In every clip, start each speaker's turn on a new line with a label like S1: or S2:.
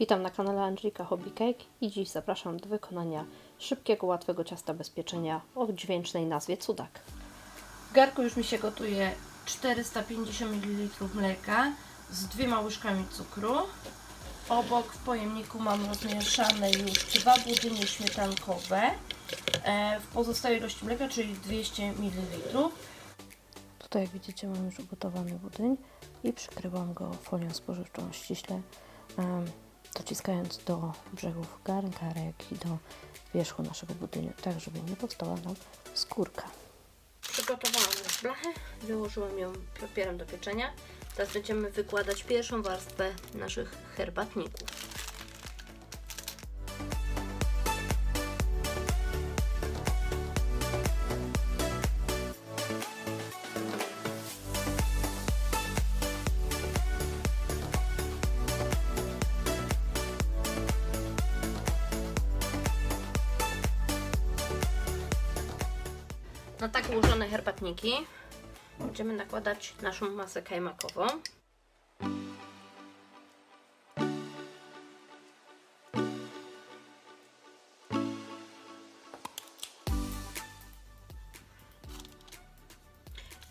S1: Witam na kanale Angelika Hobby Cake i dziś zapraszam do wykonania szybkiego, łatwego ciasta bez pieczenia o dźwięcznej nazwie cudak.
S2: W garku już mi się gotuje 450 ml mleka z dwiema łyżkami cukru. Obok w pojemniku mam rozmieszane już dwa budynie śmietankowe e, w pozostałej ilości mleka, czyli 200 ml.
S1: Tutaj jak widzicie mam już ugotowany budyń i przykrywam go folią spożywczą ściśle, dociskając do brzegów garnka, jak i do wierzchu naszego budyniu, tak żeby nie powstała nam skórka.
S2: Przygotowałam już blachę, wyłożyłam ją papierem do pieczenia. Teraz będziemy wykładać pierwszą warstwę naszych herbatników. Na tak ułożone herbatniki będziemy nakładać naszą masę kajmakową.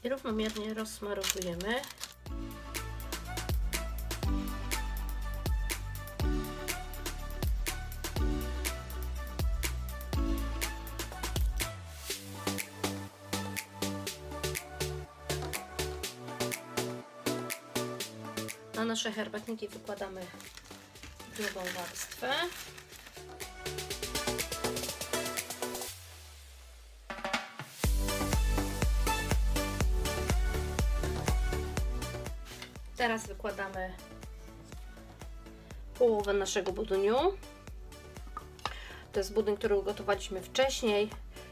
S2: I równomiernie rozsmarowujemy. Na nasze herbatniki wykładamy drugą warstwę. Teraz wykładamy połowę naszego budyniu. To jest budyń, który ugotowaliśmy wcześniej.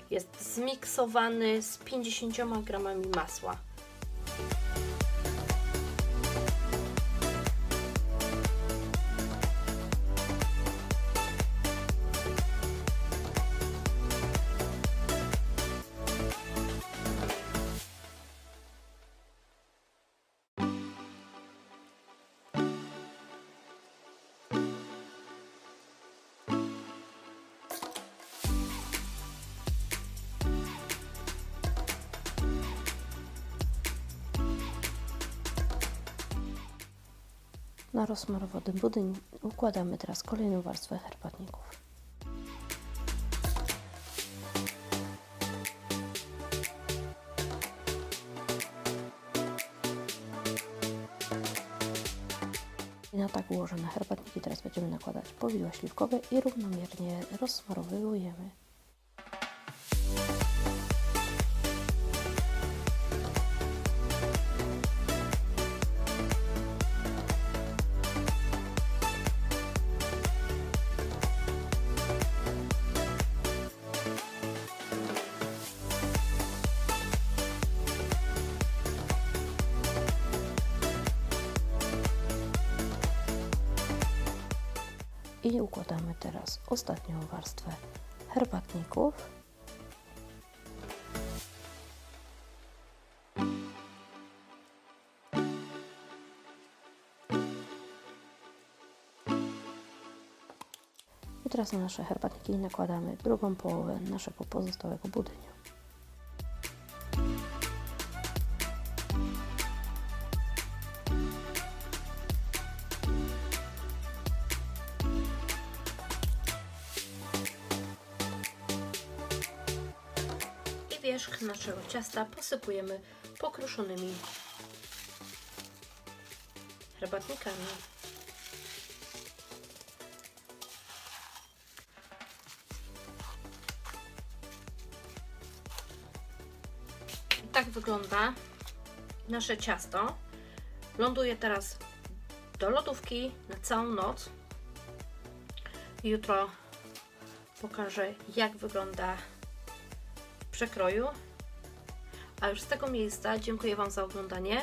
S2: Jest zmiksowany z 50 gramami masła.
S1: Na rozsmarowany budyń układamy teraz kolejną warstwę herbatników. I na tak ułożone herbatniki teraz będziemy nakładać powiła śliwkowe i równomiernie rozsmarowujemy. I układamy teraz ostatnią warstwę herbatników. I teraz na nasze herbatniki nakładamy drugą połowę naszego pozostałego budynia.
S2: Wierzch naszego ciasta posypujemy pokruszonymi herbatnikami. I tak wygląda nasze ciasto. Ląduje teraz do lodówki na całą noc. Jutro pokażę, jak wygląda przekroju. A już z tego miejsca dziękuję Wam za oglądanie.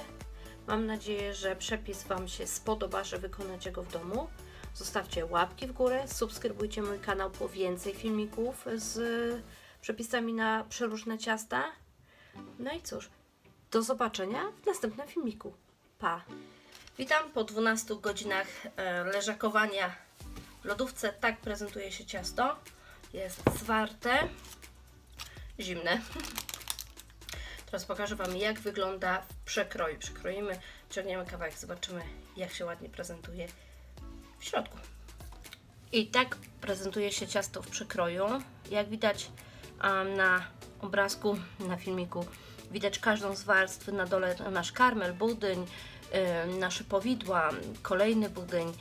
S2: Mam nadzieję, że przepis Wam się spodoba, że wykonacie go w domu. Zostawcie łapki w górę, subskrybujcie mój kanał po więcej filmików z przepisami na przeróżne ciasta. No i cóż, do zobaczenia w następnym filmiku. Pa! Witam po 12 godzinach e, leżakowania W lodówce tak prezentuje się ciasto. Jest zwarte, zimne. Teraz pokażę Wam, jak wygląda w przekroju. Przekroimy, ciągniemy kawałek, zobaczymy, jak się ładnie prezentuje w środku. I tak prezentuje się ciasto w przekroju. Jak widać na obrazku, na filmiku, widać każdą z warstw. Na dole nasz karmel, budyń, em, nasze powidła, kolejny budyń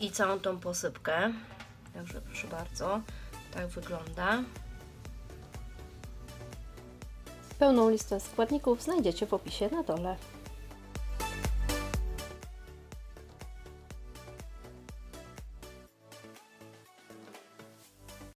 S2: i całą tą posypkę. Także proszę bardzo, tak wygląda.
S1: Pełną listę składników znajdziecie w opisie na dole.